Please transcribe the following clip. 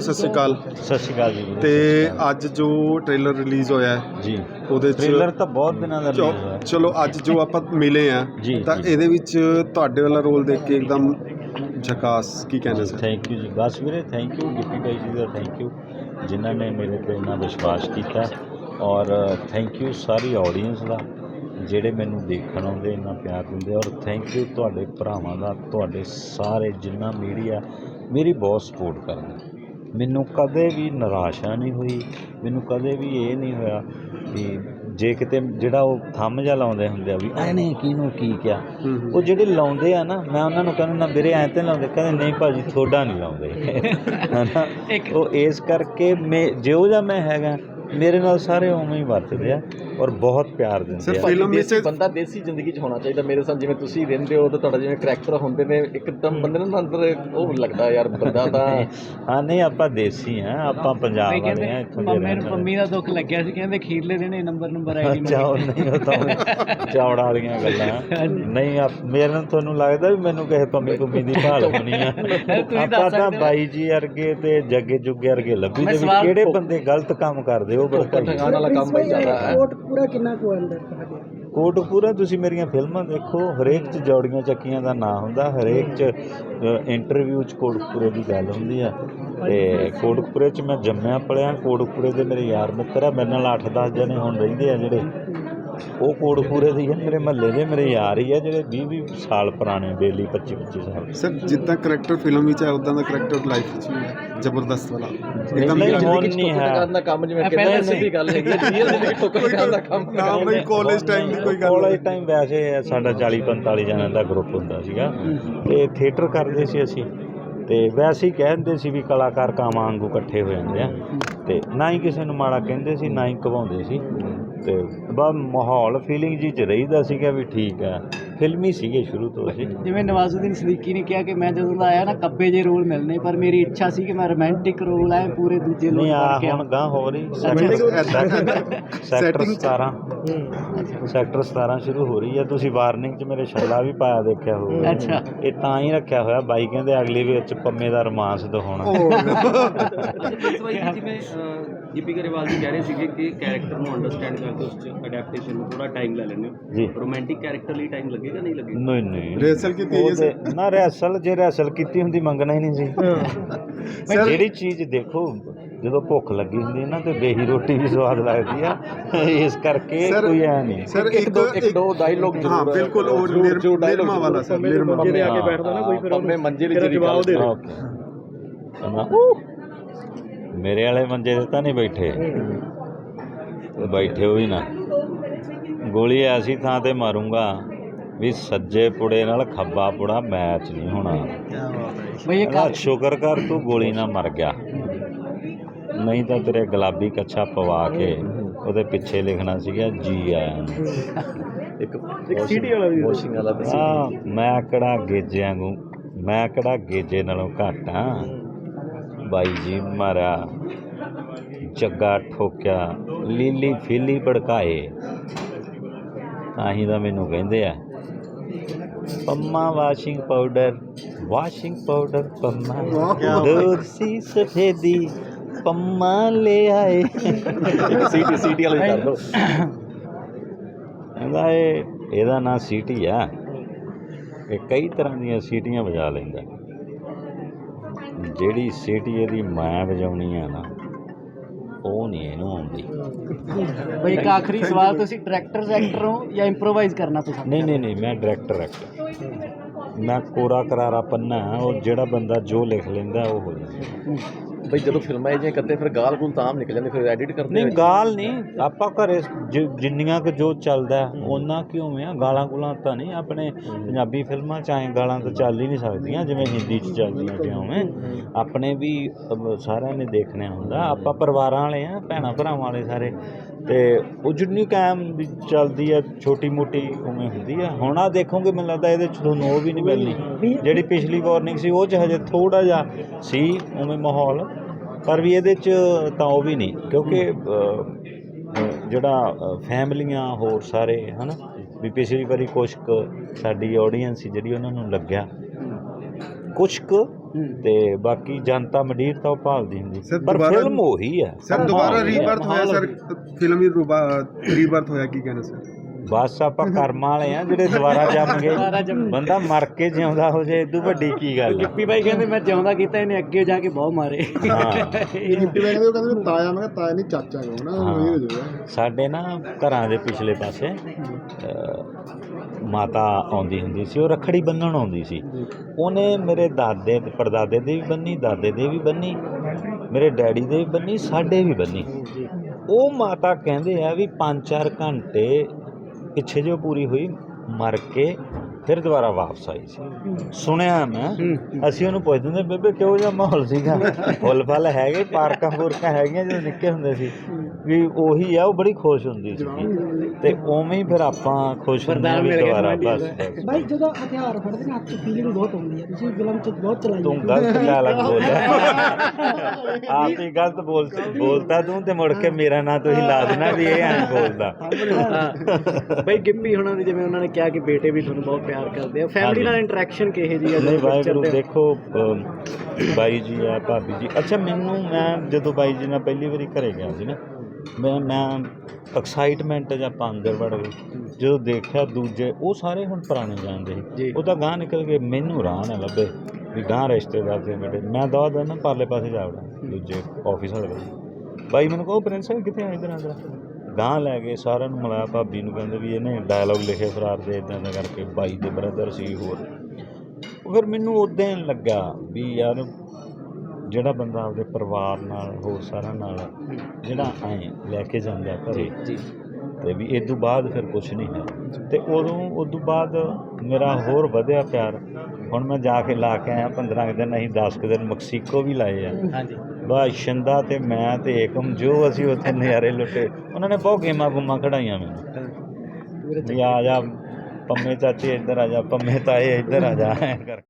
ਸਤਿ ਸ਼੍ਰੀ ਅਕਾਲ। ਸਤਿ ਸ਼੍ਰੀ ਅਕਾਲ ਜੀ। ਵੀਰੇ। ਤੇ ਅੱਜ ਜੋ ਟ੍ਰੇਲਰ ਰਿਲੀਜ਼ ਹੋਇਆ ਹੈ ਜੀ। ਉਹਦੇ ਟ੍ਰੇਲਰ ਚ ਤਾਂ ਬਹੁਤ ਦਿਨਾਂ ਦਾ release ਹੋਇਆ। ਚਲੋ ਅੱਜ ਜੋ ਆਪਾਂ ਮਿਲੇ ਆ ਜੀ, ਤਾਂ ਜੀ। ਇਹਦੇ ਵਿੱਚ ਤੁਹਾਡੇ ਵਾਲਾ ਰੋਲ ਦੇਖ ਕੇ ਇੱਕਦਮ ਝਕਾਸ ਕੀ ਕਹਿੰਦੇ ਸਰ? ਥੈਂਕ ਯੂ ਜੀ। ਬਸ ਵੀਰੇ ਥੈਂਕ ਯੂ ਗਿੱਪੀ ਭਾਈ ਜੀ ਦਾ ਥੈਂਕ ਯੂ ਜਿਨ੍ਹਾਂ ਨੇ ਮੇਰੇ ਤੇ ਇੰਨਾ ਵਿਸ਼ਵਾਸ ਕੀਤਾ। ਔਰ ਥੈਂਕ ਯੂ ਸਾਰੀ ਆਡੀਅנס ਦਾ ਜਿਹੜੇ ਮੈਨੂੰ ਦੇਖਣ ਆਉਂਦੇ ਇੰਨਾ ਪਿਆਰ ਦਿੰਦੇ। ਔਰ ਥੈਂਕ ਯੂ ਤੁਹਾਡੇ ਭਰਾਵਾਂ ਦਾ ਤੁਹਾਡੇ ਸਾਰੇ ਜਿੰਨਾ ਮੀਡੀਆ ਮੇਰੀ ਬਹੁਤ ਸਪੋਰਟ ਕਰਦਾ। ਮੈਨੂੰ ਕਦੇ ਵੀ ਨਿਰਾਸ਼ਾ ਨਹੀਂ ਹੋਈ ਮੈਨੂੰ ਕਦੇ ਵੀ ਇਹ ਨਹੀਂ ਹੋਇਆ ਵੀ ਜੇ ਕਿਤੇ ਜਿਹੜਾ ਉਹ ਥੰਮ ਜਿਹਾ ਲਾਉਂਦੇ ਹੁੰਦੇ ਆ ਵੀ ਐਨੇ ਕਿਹਨੂੰ ਕੀ ਹੂੰ। ਉਹ ਜਿਹੜੇ ਲਾਉਂਦੇ ਆ ਨਾ ਮੈਂ ਉਹਨਾਂ ਨੂੰ ਕਹਿੰਦਾ ਨਾ ਵੀਰੇ ਐਂ ਤੇ ਲਾਉਂਦੇ ਕਹਿੰਦੇ ਨਹੀਂ ਭਾਜੀ ਥੋੜਾ ਨਹੀਂ ਲਾਉਂਦੇ। ਹਨਾ? ਉਹ ਇਸ ਕਰਕੇ ਮੈਂ ਜਿਉਂ ਜਿਹਾ ਮੈਂ ਹੈਗਾ ਮੇਰੇ ਨਾਲ ਸਾਰੇ ਉਵੇਂ ਹੀ ਵਰਤਦੇ ਆ ਔਰ ਬਹੁਤ ਪਿਆਰ ਦਿੰਦੇ ਆ। ਫਿਲਮ ਵਿੱਚ ਦੇਸੀ ਬੰਦਾ ਦੇਸੀ ਜ਼ਿੰਦਗੀ 'ਚ ਹੋਣਾ ਚਾਹੀਦਾ। ਮੇਰੇ ਸਾਹ ਜਿਵੇਂ ਤੁਸੀਂ ਰਹਿੰਦੇ ਹੋ ਤਾਂ ਤੁਹਾਡਾ ਜਿਵੇਂ ਕਰੈਕਟਰ ਹੁੰਦੇ ਨੇ ਇੱਕਦਮ ਬੰਦੇ ਨੂੰ ਅੰਦਰ ਉਹ ਲੱਗਦਾ ਯਾਰ ਬੰਦਾ ਤਾਂ ਹਾਂ ਨਹੀਂ ਆਪਾਂ ਦੇਸੀ ਆ। ਆਪਾਂ ਪੰਜਾਬ ਵਾਲੇ ਆ ਇੱਥੋਂ ਦੇ ਮੰਮੀ ਰਹਿਣ ਨੂੰ ਵਾਲੇ। ਪੰਮੀ ਦਾ ਦੁੱਖ ਲੱਗਿਆ ਸੀ ਕਹਿੰਦੇ ਖੀਰਲੇ ਦਿਨ ਇਹ ਨੰਬਰ ਨੰਬਰ ਆਈ ਅੱਛਾ ਉਹ ਨਹੀਂ ਉਹ ਤਾਂ ਚੌੜਾ ਵਾਲੀਆਂ ਗੱਲਾਂ। ਨਹੀਂ ਆ ਮੇਰੇ ਨੂੰ ਤੁਹਾਨੂੰ ਲੱਗਦਾ ਵੀ ਮੈਨੂੰ ਕਿਸੇ ਪੰਮੀ ਪੰਮੀ ਦੀ ਭਾਲ ਹੋਣੀ ਆ? ਤੁਸੀਂ ਆਪਾਂ ਦੱਸ ਤਾਂ। ਬਾਈ ਜੀ ਵਰਗੇ ਤੇ ਜੱਗੇ ਜੁੱਗੇ ਵਰਗੇ ਲੱਭੀ ਦੇ ਕਿਹੜੇ ਬੰਦੇ ਗਲਤ ਕੰਮ ਕਰਦੇ ਉਹ ਠਗਾਣ ਬੜਕਾਈ ਵਾਲਾ ਕੰਮ ਬਈ ਜ਼ਿਆਦਾ ਹੈ। ਕੋਟ ਪੂਰਾ ਕਿੰਨਾ ਕੁ ਅੰਦਰ ਤੁਹਾਡੇ? ਕੋਟਕਪੂਰਾ ਤੁਸੀਂ ਮੇਰੀਆਂ ਫਿਲਮਾਂ ਦੇਖੋ ਹਰੇਕ ਚ ਜੋੜੀਆਂ ਚੱਕੀਆਂ ਦਾ ਨਾਂ ਹੁੰਦਾ ਹਰੇਕ ਚ ਇੰਟਰਵਿਊ ਚ ਕੋਟਕਪੂਰੇ ਦੀ ਗੱਲ ਹੁੰਦੀ ਆ। ਤੇ ਕੋਟਕਪੂਰੇ ਚ ਮੈਂ ਜੰਮਿਆ ਪਲਿਆ ਕੋਟਕਪੂਰੇ ਦੇ ਮੇਰੇ ਯਾਰ ਮਿੱਤਰ ਆ ਮੇਰੇ ਨਾਲ 8-10 ਜਣੇ ਹੁਣ ਰਹਿੰਦੇ ਆ ਜਿਹੜੇ। ਉਹ ਕੋਟਕਪੂਰੇ ਦੇ ਹੀ ਮੇਰੇ ਮਹੱਲੇ ਦੇ ਮੇਰੇ ਯਾਰ ਹੀ ਆ ਜਿਹੜੇ 20-20 ਸਾਲ ਪੁਰਾਣੇ ਬੇਲੀ 25-25 ਸਾਲ। ਸਰ ਜਿੱਦਾਂ ਕਰੈਕਟਰ ਫਿਲਮ ਵਿੱਚ ਹੈ ਉਦਾਂ ਦਾ ਕਰੈਕਟਰ ਲਾਈਫ ਵਿੱਚ ਵੀ ਹੈ ਜ਼ਬਰਦਸਤ ਵਾਲਾ। ਇੱਕਦਮ ਨਹੀਂ। ਹੁਣ ਨਹੀਂ ਹੈ। ਦਾ ਕੰਮ ਜਿਵੇਂ ਪਹਿਲਾਂ ਸਿੱਧੀ ਗੱਲ ਹੈਗੀ ਹੈ ਰੀਅਲ ਜ਼ਿੰਦਗੀ ਠੋਕਰ ਖਾਣ ਦਾ ਕੰਮ ਨਾ ਬਈ ਕਾਲਜ ਟਾਈਮ ਦੀ ਕੋਈ ਗੱਲ ਕਾਲਜ ਟਾਈਮ ਵੈਸੇ ਸਾਡਾ 40-45 ਜਣਾਂ ਦਾ ਗਰੁੱਪ ਹੁੰਦਾ ਸੀਗਾ। ਤੇ ਥੀਏਟਰ ਕਰਦੇ ਸੀ ਅਸੀਂ। ਤੇ ਵੈਸੇ ਹੀ ਕਹਿੰਦੇ ਸੀ ਵੀ ਕਲਾਕਾਰ ਕਾਮਾਂ ਵਾਂਗੂ ਇਕੱਠੇ ਹੋ ਜਾਂਦੇ ਆ। ਤੇ ਨਾ ਹੀ ਕਿਸੇ ਨੂੰ ਮਾੜਾ ਕਹਿੰਦੇ ਸੀ ਨਾ ਹੀ ਕਵਾਉਂਦੇ ਸੀ। ਤੇ ਬਸ ਮਾਹੌਲ ਫੀਲਿੰਗ ਜੀ ਚ ਰਹੀਦਾ ਸੀਗਾ ਵੀ ਠੀਕ ਆ। ਫਿਲਮੀ ਸੀਗੇ ਸ਼ੁਰੂ ਤੋਂ ਅਸੀਂ। ਜਿਵੇਂ ਨਵਾਜ਼ੁਦੀਨ ਸਦੀਕੀ ਨੇ ਕਿਹਾ ਕਿ ਮੈਂ ਜਦੋਂ ਦਾ ਆਇਆ ਨਾ ਕੱਬੇ ਜੇ ਰੋਲ ਮਿਲਨੇ ਪਰ ਮੇਰੀ ਇੱਛਾ ਸੀ ਕਿ ਮੈਂ ਰੋਮਾਂਟਿਕ ਰੋਲ ਆਏ ਪੂਰੇ ਦੂਜੇ ਆ ਕਰਕੇ ਹੁਣ ਗਾਂ ਹੋ ਰਹੀ। ਸੈਕਟਰ Setting 17 ਸੈਕਟਰ 17 ਸ਼ੁਰੂ ਹੋ ਰਹੀ ਹੈ ਤੁਸੀਂ ਵਾਰਨਿੰਗ 'ਚ ਮੇਰੇ ਛੱਲਾ ਵੀ ਪਾਇਆ ਦੇਖਿਆ ਹੋਊਗਾ। ਅੱਛਾ। ਇਹ ਤਾਂ ਹੀ ਰੱਖਿਆ ਹੋਇਆ। ਬਾਈ ਕਹਿੰਦੇ ਅਗਲੀ ਵਿੱਚ ਪੰਮੇ ਦਾ ਰੋਮਾਂਸ ਦਿਖਾਉਣਾ। ਜਿਵੇਂ ਗਿੱਪੀ ਗਰੇਵਾਲ ਜੀ ਕਹਿ ਰਹੇ ਸੀਗੇ ਕਿ ਕੈਰੈਕਟਰ ਨੂੰ ਅੰਡਰਸਟੈਂਡ ਕਰਕੇ ਉਸ ਚ ਅਡੈਪਟੇਸ਼ਨ ਨੂੰ ਥੋੜਾ ਟਾਈਮ ਲੈ ਲੈਂਦੇ ਜੀ। ਹੋ ਰੋਮਾਂਟਿਕ ਕੈਰੈਕਟਰ ਲਈ ਟਾਈਮ ਲੱਗੇਗਾ ਨਹੀਂ ਲੱਗੇਗਾ ਨਹੀਂ ਨਹੀਂ। ਰਿਹਰਸਲ ਕੀਤੀ ਹੈ ਉਹ ਸਰ ਤੇ- ਨਾ ਰੈਸਲ ਜੇ ਰੈਸਲ ਕੀਤੀ ਹੁੰਦੀ ਮੰਗਣਾ ਹੀ ਨਹੀਂ ਸੀ। ਸਰ ਜਿਹੜੀ ਚੀਜ਼ ਦੇਖੋ ਜਦੋਂ ਭੁੱਖ ਲੱਗੀ ਹੁੰਦੀ ਹੈ ਨਾ ਤੇ ਬੇਹੀ ਰੋਟੀ ਵੀ ਸਵਾਦ ਲੱਗਦੀ ਆ। ਇਸ ਕਰਕੇ ਸਰ- ਕੋਈ ਐ ਨਹੀਂ। ਸਰ ਇੱਕ ਦੋ ਇੱਕ ਦੋ ਡਾਇਲੋਗ ਜ਼ਰੂਰ ਹਾਂ ਬਿਲਕੁਲ ਉਹ ਨਿਰਮਾ ਵਾਲਾ ਸਰ ਨਿਰਮਾ ਪੰਮੇ ਆ ਕੇ ਬੈਠਦਾ ਨਾ ਕੋਈ ਫਿਰ ਪੰਮੇ ਮੰਜੇ ਲਈ ਜਵਾਬ ਦੇ ਓਕੇ ਕਹਿੰਦਾ, ਮੇਰੇ ਵਾਲੇ ਮੰਜੇ ਤੇ ਤਾਂ ਨਹੀਂ ਬੈਠੇ। ਤੇ ਬੈਠੇ ਹੋਈ ਨਾ। ਗੋਲੀ ਐਸੀ ਥਾਂ ਤੇ ਮਾਰੂੰਗਾ। ਵੀ ਸੱਜੇ ਪੁੜੇ ਨਾਲ ਖੱਬਾ ਪੁੜਾ ਮੈਚ ਨਹੀਂ ਹੋਣਾ। ਬਈ ਇਹ ਕਹਿੰਦਾ, ਸ਼ੁਕਰ ਕਰ ਤੂੰ ਗੋਲੀ ਨਾਲ ਮਰ ਗਿਆ। ਨਹੀਂ ਤਾਂ ਤੇਰੇ ਗੁਲਾਬੀ ਕੱਛਾ ਪਵਾ ਕੇ ਉਹਦੇ ਪਿੱਛੇ ਲਿਖਣਾ ਸੀਗਾ ਜੀ ਆਇਆਂ ਨੂੰ ਇੱਕ ਇੱਕ ਸੀਟੀ ਵਾਲਾ ਵੀ ਵਾਸ਼ਿੰਗ ਵਾਲਾ ਤੇ ਆ ਮੈਂ ਕਿਹੜਾ ਗੇਜੇ ਵਾਂਗੂ ਮੈਂ ਕਿਹੜਾ ਗੇਜੇ ਨਾਲੋਂ ਘੱਟ ਆ ਬਾਈ ਜੀ ਮਾਰਾ ਜੱਗਾ ਠੋਕਿਆ। ਲੀਲੀ ਫੀਲੀ ਭੜਕਾਏ। ਤਾਂ ਹੀ ਤਾਂ ਮੈਨੂੰ ਕਹਿੰਦੇ ਆ Pamma washing powder washing powder Pamma. ਦੂਰ ਸੀ ਸਫੇਦੀ ਪੰਮਾ ਲੈ ਆਏ। ਸੀਟੀ ਸੀਟੀ ਵਾਲਾ ਕਰ ਦੋ ਕਹਿੰਦਾ ਇਹ ਇਹਦਾ ਨਾਂ ਸੀਟੀ ਆ। ਇਹ ਕਈ ਤਰ੍ਹਾਂ ਦੀਆਂ ਸੀਟੀਆਂ ਵਜਾ ਲੈਂਦਾ। ਜਿਹੜੀ ਸੀਟੀ ਇਹਦੀ ਮੈਂ ਵਜਾਉਣੀ ਆ ਨਾ ਉਹ ਨਹੀਂ ਇਹਨੂੰ ਆਉਂਦੀ ਬਈ ਇੱਕ ਆਖਰੀ ਸਵਾਲ ਤੁਸੀਂ ਡਾਇਰੈਕਟਰ ਐਕਟਰ ਹੋ ਜਾਂ ਇੰਪਰੋਵਾਈਜ਼ ਕਰਨਾ ਪਸੰਦ ਨਹੀਂ ਨਹੀਂ ਨਹੀਂ ਮੈਂ ਡਾਇਰੈਕਟਰ ਐਕਟਰ ਮੈਂ ਕੋਰਾ ਕਰਾਰਾ ਪੰਨਾ ਉਹ ਜਿਹੜਾ ਬੰਦਾ ਜੋ ਲਿਖ ਲੈਂਦਾ ਉਹ ਹੋ ਜਾਂਦਾ। ਬਈ ਜਦੋਂ ਫਿਲਮਾਂ ਇਹ ਜਿਹੀਆਂ ਕਰਦੇ ਫਿਰ ਗਾਲ ਗੁਲ ਤਾਂ ਆਮ ਨਿਕਲ ਜਾਂਦੇ ਫਿਰ ਐਡਿਟ ਕਰਦੇ ਨਹੀਂ। ਗਾਲ ਨਹੀਂ। ਆਪਾਂ ਘਰੇ ਜਿ- ਜਿੰਨੀਆਂ ਕੁ ਜੋ ਚੱਲਦਾ ਉਹਨਾਂ ਕਿਉਂ ਆ। ਗਾਲਾਂ ਗੁਲਾਂ ਤਾਂ ਨਹੀਂ ਆਪਣੇ ਪੰਜਾਬੀ ਫਿਲਮਾਂ ਚ ਐਂ ਗਾਲਾਂ ਤਾਂ ਚੱਲ ਹੀ ਨਹੀਂ ਸਕਦੀਆਂ ਜਿਵੇਂ ਹਿੰਦੀ ਚ ਚੱਲਦੀਆਂ ਜਿਵੇਂ ਆਪਣੇ ਵੀ ਅਬ ਸਾਰਿਆਂ ਨੇ ਦੇਖਣਾ ਹੁੰਦਾ। ਆਪਾਂ ਪਰਿਵਾਰਾਂ ਵਾਲੇ ਆ ਭੈਣਾਂ ਭਰਾਵਾਂ ਵਾਲੇ ਸਾਰੇ। ਤੇ ਉਹ ਜਿੰਨੀ ਕਾਇਮ ਵੀ ਚੱਲਦੀ ਆ ਛੋਟੀ ਮੋਟੀ ਉਵੇਂ ਹੁੰਦੀ ਆ। ਹੁਣ ਆ ਦੇਖੋਗੇ ਮੈਨੂੰ ਲੱਗਦਾ ਇਹਦੇ ਚ ਤੁਹਾਨੂੰ ਉਹ ਵੀ ਨਹੀਂ ਮਿਲਣੀ। ਜਿਹੜੀ ਪਿਛਲੀ ਵਾਰਨਿੰਗ ਸੀ ਉਹ ਚ ਹਜੇ ਥੋੜਾ ਜਿਹਾ ਸੀ ਉਵੇਂ ਮਾਹੌਲ। ਪਰ ਵੀ ਇਹਦੇ ਚ ਤਾਂ ਉਹ ਵੀ ਨਹੀਂ ਕਿਉਂਕਿ ਜਿਹੜਾ ਫੈਮਲੀਆਂ ਹੋਰ ਸਾਰੇ ਹਨਾ? ਵੀ ਪਿਛਲੀ ਵਾਰੀ ਕੁਛ ਕੁ ਸਾਡੀ ਆਡੀਅנס ਜਿਹੜੀ ਉਹਨਾਂ ਨੂੰ ਲੱਗਿਆ। ਕੁਛ ਕੁ। ਤੇ ਬਾਕੀ ਜਨਤਾ ਮੰਡੀਰ ਤਾਂ ਉਹ ਭਾਲਦੀ ਹੁੰਦੀ। ਪਰ ਫਿਲਮ ਉਹੀ ਹੈ। ਸਰ ਦੁਬਾਰਾ। ਰੀਬਰਥ ਹੋਇਆ ਸਰ ਫਿਲਮ ਹੀ ਰੀਬਰਥ ਹੋਇਆ ਕੀ ਕਹਿਣਾ ਸਰ? ਬਸ ਆਪਾਂ ਕਰਮਾਂ ਵਾਲੇ ਆ ਜਿਹੜੇ ਦੁਬਾਰਾ ਦੁਬਾਰਾ ਗਏ ਜੰਮ- ਬੰਦਾ ਮਰ ਕੇ ਜਿਉਂਦਾ ਹੋ ਜੇ ਇਦੋਂ ਵੱਡੀ ਕੀ ਗੱਲ ਹੈ ਗਿੱਪੀ ਬਾਈ ਕਹਿੰਦੇ ਮੈਂ ਜਿਉਂਦਾ ਕੀਤਾ ਇਹਨੇ ਅੱਗੇ ਜਾ ਕੇ ਬਹੁਤ ਮਾਰੇ। ਹਾਂ। ਗਿੱਪੀ ਬਾਈ ਕਹਿੰਦੇ ਉਹ ਕਹਿੰਦੇ ਵੀ ਤਾਇਆ ਮੈਂ ਕਿਹਾ ਤਾਇਆ ਨਹੀਂ ਚਾਚਾ ਕਹੋ ਨਾ ਉਹ ਇਹ ਹੋ ਜਾਊਗਾ। ਸਾਡੇ ਨਾ ਘਰਾਂ ਦੇ ਪਿਛਲੇ ਪਾਸੇ ਅਹ, ਮਾਤਾ ਆਉਂਦੀ ਹੁੰਦੀ ਸੀ ਉਹ ਰੱਖੜੀ ਬੰਨਣ ਆਉਂਦੀ ਸੀ। ਉਹਨੇ ਮੇਰੇ ਦਾਦੇ ਤੇ ਪੜਦਾਦੇ ਦੇ ਵੀ ਬੰਨੀ ਦਾਦੇ ਦੇ ਵੀ ਬੰਨੀ ਮੇਰੇ ਡੈਡੀ ਦੇ ਵੀ ਬੰਨੀ ਸਾਡੇ ਵੀ ਬੰਨੀ। ਉਹ ਮਾਤਾ ਕਹਿੰਦੇ ਆ ਵੀ 5-4 ਘੰਟੇ ਪਿੱਛੇ ਜੋ ਪੂਰੀ ਹੋਈ ਮਰ ਕੇ ਫਿਰ ਦੁਬਾਰਾ ਵਾਪਸ ਆਈ ਸੀ। ਸੁਣਿਆ ਮੈਂ ਅਸੀਂ ਉਹਨੂੰ ਪੁੱਛਦੇ ਹੁੰਦੇ ਬੇਬੇ ਕਿਹੋ ਜਿਹਾ ਮਾਹੌਲ ਸੀਗਾ? ਫੁੱਲ ਫਲ ਹੈਗੇ ਪਾਰਕਾਂ ਪੂਰਕਾਂ ਹੈਗੀਆਂ ਜਦੋਂ ਨਿੱਕੇ ਹੁੰਦੇ ਸੀ। ਵੀ ਉਹੀ ਆ ਉਹ ਬੜੀ ਖੁਸ਼ ਹੁੰਦੀ ਸੀ। ਤੇ ਉਵੇਂ ਹੀ ਫਿਰ ਆਪਾਂ ਖੁਸ਼ ਹੁੰਦੇ ਵੀ ਦੁਬਾਰਾ ਬਸ। ਬਾਈ ਜਦੋਂ ਹਥਿਆਰ ਫੜਦੇ ਨੇ ਅੱਖ ਫੀਲਿੰਗ ਬਹੁਤ ਆਉਂਦੀ ਹੈ। ਤੁਸੀਂ ਫਿਲਮ 'ਚ ਬਹੁਤ ਚਲਾਈ ਤੂੰ ਗਲਤ ਡਾਇਲੌਗ ਬੋਲਿਆ ਆਪ ਹੀ ਗਲਤ ਬੋਲ ਬੋਲਤਾ ਤੂੰ ਤੇ ਮੁੜ ਕੇ ਮੇਰਾ ਨਾਂ ਤੁਸੀਂ ਲਾ ਦੇਣਾ ਵੀ ਇਹ ਐਂ ਬੋਲਦਾ। ਬਈ ਗਿੱਪੀ ਹੁਣਾਂ ਦੀ ਜਿਵੇਂ ਉਹਨਾਂ ਨੇ ਕਿਹਾ ਕਿ ਬੇਟੇ ਵੀ ਤੁਹਾਨੂੰ ਬਹੁਤ ਪਿਆਰ ਕਰਦੇ ਆ। ਫੈਮਿਲੀ। ਨਾਲ ਇੰਟਰੈਕਸ਼ਨ ਕਿਹੇ ਜੀ ਆ? ਨਹੀਂ ਆ? ਦੇਖੋ ਬਾਈ ਜੀ ਆ ਭਾਬੀ ਜੀ। ਅੱਛਾ ਮੈਨੂੰ ਮੈਂ ਜਦੋਂ ਬਾਈ ਜੀ ਨਾਲ ਪਹਿਲੀ ਵਾਰੀ ਘਰੇ ਗਿਆ ਸੀ ਨਾ ਮੈਂ ਮੈਂ ਐਕਸਾਈਟਮੈਂਟ ਜਾਂ ਆਪਾਂ ਅੰਦਰ ਵੜ ਗਏ ਜਦੋਂ ਦੇਖਿਆ ਦੂਜੇ ਉਹ ਸਾਰੇ ਹੁਣ ਪੁਰਾਣੇ ਜਾਣਦੇ। ਸੀ। ਉਹ ਤਾਂ ਗਾਂ ਨਿਕਲ ਕੇ ਮੈਨੂੰ ਰਾਹ ਨਾ ਲੱਭੇ ਵੀ ਗਾਂ ਰਿਸ਼ਤੇਦਾਰ ਦੇ ਬੇਟੇ ਮੈਂ ਦਵਾ ਦਾ ਨਾ ਪਰਲੇ ਪਾਸੇ ਜਾ ਵੜਾਂ ਦੂਜੇ ਆਫਿਸ ਵਾਲੇ ਬਾਈ ਮੈਨੂੰ ਕਹੋ ਪ੍ਰਿੰਸ ਕਿੱਥੇ ਆ ਇਧਰ ਆ ਜਰਾ ਗਾਂ ਲੈ ਗਏ ਸਾਰਿਆਂ ਨੂੰ ਮਿਲਾਇਆ ਭਾਬੀ ਨੂੰ ਕਹਿੰਦੇ ਵੀ ਇਹਨੇ ਡਾਇਲੌਗ ਲਿਖੇ ਫਰਾਰ ਦੇ ਇਦਾਂ ਦਾ ਕਰਕੇ ਬਾਈ ਦੇ ਬ੍ਰਦਰ ਸੀ ਹੋਰ। ਫਿਰ ਮੈਨੂੰ ਉਦਾਂ ਹੀ ਲੱਗਾ ਵੀ ਯਾਰ ਜਿਹੜਾ ਬੰਦਾ ਆਪਦੇ ਪਰਿਵਾਰ ਨਾਲ ਹੋਰ ਸਾਰਿਆਂ ਨਾਲ ਜਿਹੜਾ ਐ ਲੈ ਕੇ ਜਾਂਦਾ ਘਰੇ ਜੀ ਤੇ ਵੀ ਇਹ ਤੋਂ ਬਾਅਦ ਫਿਰ ਕੁਝ ਨਹੀਂ ਹੈ। ਤੇ ਉਦੋਂ ਉਸ ਤੋਂ ਬਾਅਦ ਮੇਰਾ ਹੋਰ ਵਧਿਆ ਪਿਆਰ ਹੁਣ ਮੈਂ ਜਾ ਕੇ ਲਾ ਕੇ ਆਇਆ 15 ਕੁ ਦਿਨ ਅਸੀਂ 10 ਕੁ ਦਿਨ ਮੈਕਸੀਕੋ ਵੀ ਲਾਏ ਆ। ਹਾਂਜੀ। ਬਾ ਸ਼ਿੰਦਾ ਤੇ ਮੈਂ ਤੇ ਏਕਮ ਜੋ ਅਸੀਂ ਉੱਥੇ ਨਜ਼ਾਰੇ ਲੁੱਟੇ ਉਹਨਾਂ ਨੇ ਬਹੁਤ ਗੇਮਾਂ ਗੁੰਮਾਂ ਖੜਾਈਆਂ ਮੈਨੂੰ। ਵੀ ਆ ਜਾ ਪੰਮੇ ਚਾਚੇ ਇੱਧਰ ਆ ਜਾ ਪੰਮੇ ਤਾਏ ਇੱਧਰ ਆ ਜਾ ਐਂ ਕਰ